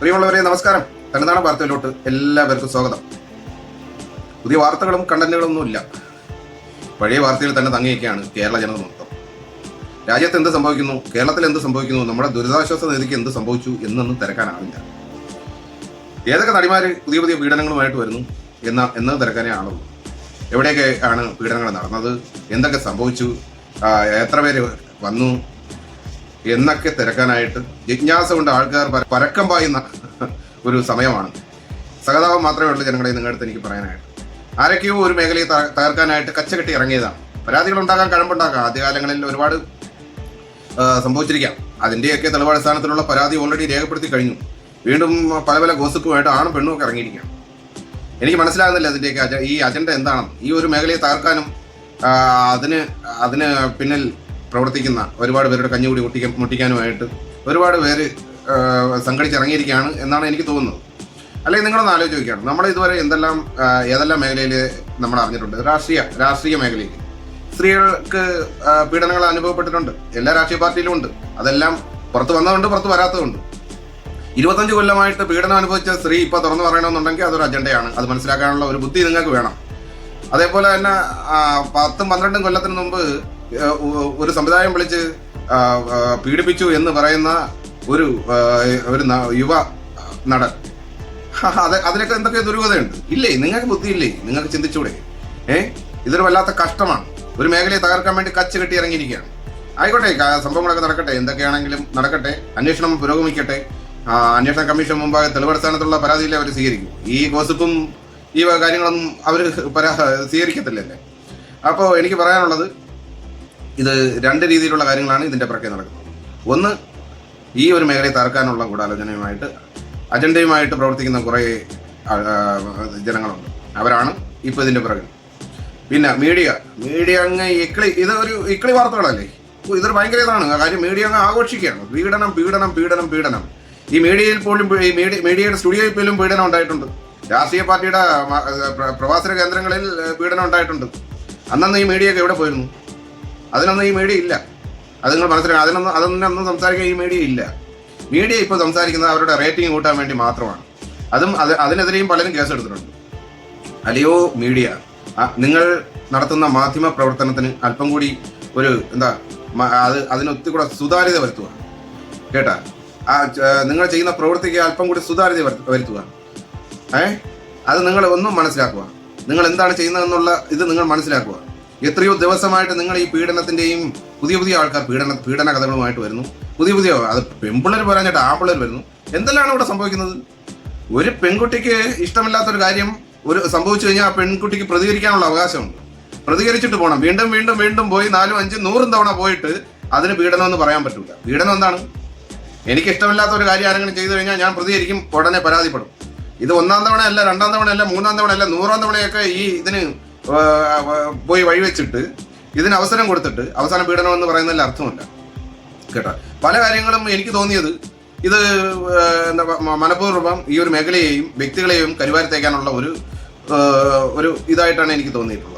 പ്രിയമുള്ളവരെ നമസ്കാരം. തന്നതാണ് വാർത്തയിലോട്ട് എല്ലാവർക്കും സ്വാഗതം. പുതിയ വാർത്തകളും കണ്ടന്റുകളും ഒന്നുമില്ല പഴയ വാർത്തയിൽ തന്നെ തങ്ങിയൊക്കെയാണ് കേരള ജനത മൊത്തം. രാജ്യത്ത് എന്ത് സംഭവിക്കുന്നു? കേരളത്തിൽ എന്ത് സംഭവിക്കുന്നു? നമ്മുടെ ദുരിതാശ്വാസ നിധിക്ക് എന്ത് സംഭവിച്ചു എന്നൊന്നും തിരക്കാനാവില്ല. ഏതൊക്കെ നടിമാര് പുതിയ പുതിയ പീഡനങ്ങളുമായിട്ട് വരുന്നു എന്ന എന്നത് തിരക്കാനേ ആളുള്ളൂ. എവിടെയൊക്കെ ആണ് പീഡനങ്ങൾ നടന്നത്? എന്തൊക്കെ സംഭവിച്ചു? എത്ര പേര് വന്നു? എന്നൊക്കെ തിരക്കാനായിട്ട് ജിജ്ഞാസ കൊണ്ട് ആൾക്കാർ പരക്കം പായുന്ന ഒരു സമയമാണ്. സഹതാപം മാത്രമേ ഉള്ളൂ ജനങ്ങളെ നിങ്ങളുടെ അടുത്ത് എനിക്ക് പറയാനായിട്ട്. ആരൊക്കെയോ ഒരു മേഖലയെ തകർക്കാനായിട്ട് കച്ചകെട്ടി ഇറങ്ങിയതാണ്. പരാതികൾ ഉണ്ടാകാൻ കഴമ്പുണ്ടാക്കാം ആദ്യകാലങ്ങളിൽ ഒരുപാട് സംഭവിച്ചിരിക്കാം. അതിന്റെയൊക്കെ തെളിവടിസ്ഥാനത്തിലുള്ള പരാതി ഓൾറെഡി രേഖപ്പെടുത്തി കഴിഞ്ഞു. വീണ്ടും പല പല ഗോസിപ്പുമായിട്ട് ആണും പെണ്ണും ഒക്കെ ഇറങ്ങിയിരിക്കാം എനിക്ക് മനസ്സിലാകുന്നില്ല അതിന്റെയൊക്കെ ഈ അജണ്ട എന്താണെന്ന്. ഈ ഒരു മേഖലയെ തകർക്കാനും അതിന് അതിന് പിന്നിൽ പ്രവർത്തിക്കുന്ന ഒരുപാട് പേരുടെ കഞ്ഞുകൂടി മുട്ടിക്ക മുട്ടിക്കാനുമായിട്ട് ഒരുപാട് പേര് സംഘടിച്ചിറങ്ങിയിരിക്കുകയാണ് എന്നാണ് എനിക്ക് തോന്നുന്നത്. അല്ലെങ്കിൽ നിങ്ങളൊന്ന് ആലോചിച്ച് നോക്കിയാണ് നമ്മൾ ഇതുവരെ എന്തെല്ലാം ഏതെല്ലാം മേഖലയിൽ നമ്മൾ അറിഞ്ഞിട്ടുണ്ട്? രാഷ്ട്രീയ രാഷ്ട്രീയ മേഖലയിൽ. സ്ത്രീകൾക്ക് പീഡനങ്ങൾ അനുഭവപ്പെട്ടിട്ടുണ്ട്. എല്ലാ രാഷ്ട്രീയ പാർട്ടിയിലും ഉണ്ട്. അതെല്ലാം പുറത്ത് വന്നതുണ്ട് പുറത്ത് വരാത്തതുണ്ട്. ഇരുപത്തഞ്ച് കൊല്ലമായിട്ട് പീഡനം അനുഭവിച്ച സ്ത്രീ ഇപ്പോൾ തുറന്നു പറയണമെന്നുണ്ടെങ്കിൽ അതൊരു അജണ്ടയാണ്. അത് മനസ്സിലാക്കാനുള്ള ഒരു ബുദ്ധി നിങ്ങൾക്ക് വേണം. അതേപോലെ തന്നെ പത്തും പന്ത്രണ്ടും കൊല്ലത്തിന് മുമ്പ് ഒരു സമുദായം വിളിച്ച് പീഡിപ്പിച്ചു എന്ന് പറയുന്ന ഒരു ഒരു യുവ നടൻ. അത് അതിലൊക്കെ എന്തൊക്കെ ദുരൂഹതയുണ്ട്. ഇല്ലേ? നിങ്ങൾക്ക് ബുദ്ധിയില്ലേ? നിങ്ങൾക്ക് ചിന്തിച്ചൂടെ? ഏ? ഇതൊരു വല്ലാത്ത കഷ്ടമാണ്. ഒരു മേഖലയെ തകർക്കാൻ വേണ്ടി കച്ച് കെട്ടി ഇറങ്ങിയിരിക്കുകയാണ്. ആയിക്കോട്ടെ സംഭവങ്ങളൊക്കെ നടക്കട്ടെ. എന്തൊക്കെയാണെങ്കിലും നടക്കട്ടെ. അന്വേഷണം പുരോഗമിക്കട്ടെ. അന്വേഷണ കമ്മീഷൻ മുമ്പാകെ തെളിവടിസ്ഥാനത്തുള്ള പരാതിയിൽ അവർ സ്വീകരിക്കും. ഈ ഗോസിപ്പും ഈ കാര്യങ്ങളൊന്നും അവർ പരാ സ്വീകരിക്കത്തില്ലല്ലേ? അപ്പോൾ എനിക്ക് പറയാനുള്ളത് ഇത് രണ്ട് രീതിയിലുള്ള കാര്യങ്ങളാണ് ഇതിന്റെ പുറകെ നടക്കുന്നത്. ഒന്ന് ഈ ഒരു മേഖലയെ തകർക്കാനുള്ള ഗൂഢാലോചനയുമായിട്ട് അജണ്ടയുമായിട്ട് പ്രവർത്തിക്കുന്ന കുറേ ജനങ്ങളുണ്ട്. അവരാണ് ഇപ്പോൾ ഇതിന്റെ പുറകിൽ. പിന്നെ മീഡിയ. മീഡിയ അങ്ങ് ഇക്കളി ഇത് ഒരു ഇക്കളി വാർത്തകളല്ലേ? ഇതൊരു ഭയങ്കര ഇതാണ്. കാര്യം മീഡിയ അങ്ങ് ആഘോഷിക്കുകയാണ്. പീഡനം പീഡനം പീഡനം പീഡനം. ഈ മീഡിയയിൽ പോലും ഈ മീഡിയ മീഡിയയുടെ സ്റ്റുഡിയോയിൽ പോലും പീഡനം ഉണ്ടായിട്ടുണ്ട്. രാഷ്ട്രീയ പാർട്ടിയുടെ പ്രവാസന കേന്ദ്രങ്ങളിൽ പീഡനം ഉണ്ടായിട്ടുണ്ട്. അന്നന്ന് ഈ മീഡിയ ഒക്കെ എവിടെ പോയിരുന്നു? അതിനൊന്നും ഈ മീഡിയ ഇല്ല. അത് നിങ്ങൾ മനസ്സിലാക്കുക അതിനൊന്നും അതൊന്നും സംസാരിക്കാൻ ഈ മീഡിയ ഇല്ല. മീഡിയ ഇപ്പോൾ സംസാരിക്കുന്നത് അവരുടെ റേറ്റിംഗ് കൂട്ടാൻ വേണ്ടി മാത്രമാണ്. അതും അത് അതിനെതിരെയും പലരും കേസെടുത്തിട്ടുണ്ട് അല്ലയോ മീഡിയ നിങ്ങൾ നടത്തുന്ന മാധ്യമ പ്രവർത്തനത്തിന് അല്പം കൂടി ഒരു എന്താ അത് അതിനൊത്തി കൂടെ സുതാര്യത വരുത്തുക. കേട്ടാ? ആ നിങ്ങൾ ചെയ്യുന്ന പ്രവൃത്തിക്ക് അല്പം കൂടി സുതാര്യത വരുത്ത- വരുത്തുക. ഏ? അത് നിങ്ങൾ ഒന്നും മനസ്സിലാക്കുക. നിങ്ങൾ എന്താണ് ചെയ്യുന്നതെന്നുള്ള ഇത് നിങ്ങൾ മനസ്സിലാക്കുക. എത്രയോ ദിവസമായിട്ട് നിങ്ങൾ ഈ പീഡനത്തിന്റെയും പുതിയ പുതിയ ആൾക്കാർ പീഡന പീഡന കഥകളുമായിട്ട് വരുന്നു. പുതിയ പുതിയ അത് പെമ്പിളർ പറഞ്ഞിട്ട് ആമ്പിള്ളേർ വരുന്നു. എന്തെല്ലാം ഇവിടെ സംഭവിക്കുന്നത്? ഒരു പെൺകുട്ടിക്ക് ഇഷ്ടമില്ലാത്ത ഒരു കാര്യം ഒരു സംഭവിച്ചു കഴിഞ്ഞാൽ ആ പെൺകുട്ടിക്ക് പ്രതികരിക്കാനുള്ള അവകാശമുണ്ട്. പ്രതികരിച്ചിട്ട് പോകണം വീണ്ടും വീണ്ടും വീണ്ടും പോയി നാലും അഞ്ചും നൂറും തവണ പോയിട്ട് അതിന് പീഡനം എന്ന് പറയാൻ പറ്റില്ല പീഡനം എന്താണ്? എനിക്ക് ഇഷ്ടമില്ലാത്ത ഒരു കാര്യം ആരെങ്കിലും ചെയ്തു കഴിഞ്ഞാൽ ഞാൻ പ്രതികരിക്കും ഉടനെ പരാതിപ്പെടും. ഇത് ഒന്നാം തവണയല്ല രണ്ടാം തവണയല്ല മൂന്നാം തവണയല്ല നൂറാം തവണയൊക്കെ ഈ ഇതിന് പോയി വഴിവെച്ചിട്ട് ഇതിന് അവസരം കൊടുത്തിട്ട് അവസാന പീഡനം എന്ന് പറയുന്നതിൽ അർത്ഥമില്ല. കേട്ടോ? പല കാര്യങ്ങളും എനിക്ക് തോന്നിയത് ഇത് എന്താ മനഃപൂർവം ഈ ഒരു മേഖലയെയും വ്യക്തികളെയും കരുവാരത്തേക്കാനുള്ള ഒരു ഒരു ഇതായിട്ടാണ് എനിക്ക് തോന്നിയിട്ടുള്ളത്.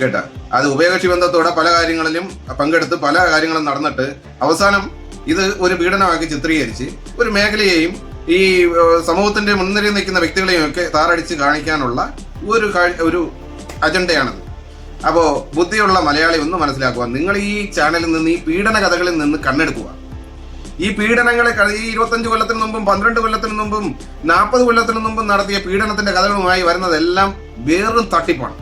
കേട്ട? അത് ഉഭയകക്ഷി ബന്ധത്തോടെ പല കാര്യങ്ങളിലും പങ്കെടുത്ത് പല കാര്യങ്ങളും നടന്നിട്ട് അവസാനം ഇത് ഒരു പീഡനമാക്കി ചിത്രീകരിച്ച് ഒരു മേഖലയെയും ഈ സമൂഹത്തിന്റെ മുൻനിരയിൽ നിൽക്കുന്ന വ്യക്തികളെയും ഒക്കെ താറടിച്ച് കാണിക്കാനുള്ള ഒരു ഒരു അജണ്ടയാണത്. അപ്പോൾ ബുദ്ധിയുള്ള മലയാളി ഒന്ന് മനസ്സിലാക്കുക. നിങ്ങൾ ഈ ചാനലിൽ നിന്ന് ഈ പീഡന കഥകളിൽ നിന്ന് കണ്ണെടുക്കുക. ഈ പീഡനങ്ങളെ ഈ ഇരുപത്തഞ്ച് കൊല്ലത്തിന് മുമ്പും പന്ത്രണ്ട് കൊല്ലത്തിന് മുമ്പും നാൽപ്പത് കൊല്ലത്തിന് മുമ്പും നടത്തിയ പീഡനത്തിന്റെ കഥകളുമായി വരുന്നതെല്ലാം വേറും തട്ടിപ്പാണ്.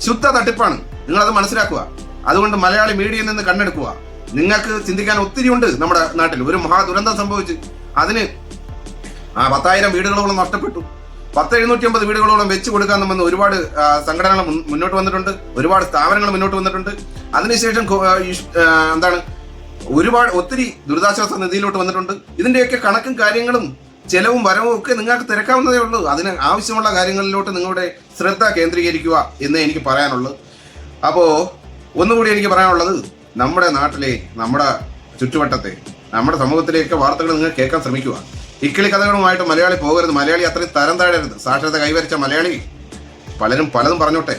ശുദ്ധ തട്ടിപ്പാണ്. നിങ്ങൾ അത് മനസ്സിലാക്കുക. അതുകൊണ്ട് മലയാളി മീഡിയയിൽ നിന്ന് കണ്ണെടുക്കുക. നിങ്ങൾക്ക് ചിന്തിക്കാൻ ഒത്തിരി ഉണ്ട് നമ്മുടെ നാട്ടിൽ. ഒരു മഹാ ദുരന്തം സംഭവിച്ച് അതിന് ആ പത്തായിരം വീടുകളോളം നഷ്ടപ്പെട്ടു. പത്ത് എഴുന്നൂറ്റി അമ്പത് വീടുകളോളം വെച്ച് കൊടുക്കാൻ നമ്മൾ ഒരുപാട് സംഘടനകൾ മുന്നോട്ട് വന്നിട്ടുണ്ട്. ഒരുപാട് സ്ഥാപനങ്ങൾ മുന്നോട്ട് വന്നിട്ടുണ്ട്. അതിനുശേഷം എന്താണ് ഒരുപാട് ഒത്തിരി ദുരിതാശ്വാസ നിധിയിലോട്ട് വന്നിട്ടുണ്ട്. ഇതിന്റെയൊക്കെ കണക്കും കാര്യങ്ങളും ചെലവും വരവും ഒക്കെ നിങ്ങൾക്ക് തിരക്കാവുന്നതേ ഉള്ളൂ. അതിന് ആവശ്യമുള്ള കാര്യങ്ങളിലോട്ട് നിങ്ങളുടെ ശ്രദ്ധ കേന്ദ്രീകരിക്കുക എന്നേ എനിക്ക് പറയാനുള്ളത് അപ്പോ ഒന്നുകൂടി എനിക്ക് പറയാനുള്ളത് നമ്മുടെ നാട്ടിലെ നമ്മുടെ ചുറ്റുവട്ടത്തെ നമ്മുടെ സമൂഹത്തിലെയൊക്കെ വാർത്തകൾ നിങ്ങൾ കേൾക്കാൻ ശ്രമിക്കുക. ഇക്കിളി കഥകളുമായിട്ട് മലയാളി പോകരുത്. മലയാളി അത്രയും തരം താഴരുത് സാക്ഷരത കൈവരിച്ച മലയാളി പലരും പലതും പറഞ്ഞോട്ടെ.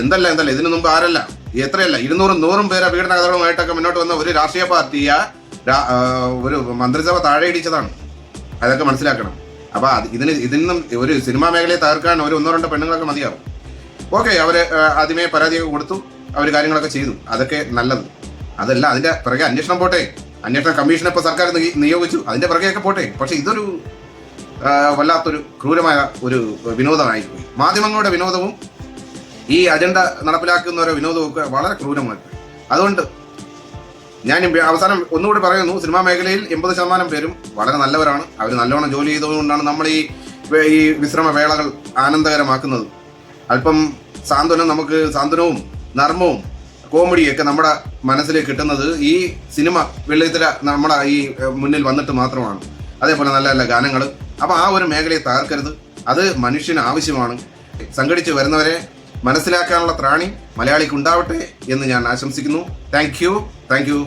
എന്തല്ല എന്തല്ല? ഇതിനു മുമ്പ് ആരല്ല? എത്രയല്ല? ഇരുന്നൂറും നൂറും പേരെ പീഡന കഥകളുമായിട്ടൊക്കെ മുന്നോട്ട് വന്ന ഒരു രാഷ്ട്രീയ പാർട്ടിയ ഒരു മന്ത്രിസഭ താഴെ ഇടിച്ചതാണ്. അതൊക്കെ മനസ്സിലാക്കണം. അപ്പൊ അത് ഇതിന് ഇതിൽ നിന്നും ഒരു സിനിമാ മേഖലയെ തകർക്കാൻ ഒരു ഒന്നോ രണ്ടോ പെണ്ണുങ്ങളൊക്കെ മതിയാവും. ഓക്കെ അവർ ആദ്യമേ പരാതിയൊക്കെ കൊടുത്തു. അവർ കാര്യങ്ങളൊക്കെ ചെയ്തു. അതൊക്കെ നല്ലത്. അതല്ല അതിന്റെ പിറകെ അന്വേഷണം പോട്ടെ. അന്വേഷണ കമ്മീഷനെ ഇപ്പൊ സർക്കാർ നിയോഗിച്ചു. അതിന്റെ പിറകെയൊക്കെ പോട്ടെ. പക്ഷെ ഇതൊരു വല്ലാത്തൊരു ക്രൂരമായ ഒരു വിനോദമായിപ്പോയി. മാധ്യമങ്ങളുടെ വിനോദവും ഈ അജണ്ട നടപ്പിലാക്കുന്ന ഒരു വിനോദവും ഒക്കെ വളരെ ക്രൂരമായി അതുകൊണ്ട് ഞാൻ അവസാനം ഒന്നുകൂടി പറയുന്നു. സിനിമാ മേഖലയിൽ എൺപത് ശതമാനം പേരും വളരെ നല്ലവരാണ്. അവർ നല്ലോണം ജോലി ചെയ്തതുകൊണ്ടാണ് നമ്മൾ ഈ ഈ വിശ്രമ വേളകൾ ആനന്ദകരമാക്കുന്നത്. അല്പം സാന്ത്വനം നമുക്ക് സാന്ത്വനവും നർമ്മവും കോമഡിയൊക്കെ നമ്മുടെ മനസ്സിൽ കിട്ടുന്നത് ഈ സിനിമ വെള്ളിത്തിര നമ്മുടെ ഈ മുന്നിൽ വന്നിട്ട് മാത്രമാണ്. അതേപോലെ നല്ല നല്ല ഗാനങ്ങൾ. അപ്പോൾ ആ ഒരു മേഖലയെ തകർക്കരുത്. അത് മനുഷ്യന് ആവശ്യമാണ്. സംഘടിച്ച് വരുന്നവരെ മനസ്സിലാക്കാനുള്ള ത്രാണി മലയാളിക്ക് ഉണ്ടാവട്ടെ എന്ന് ഞാൻ ആശംസിക്കുന്നു. Thank you thank you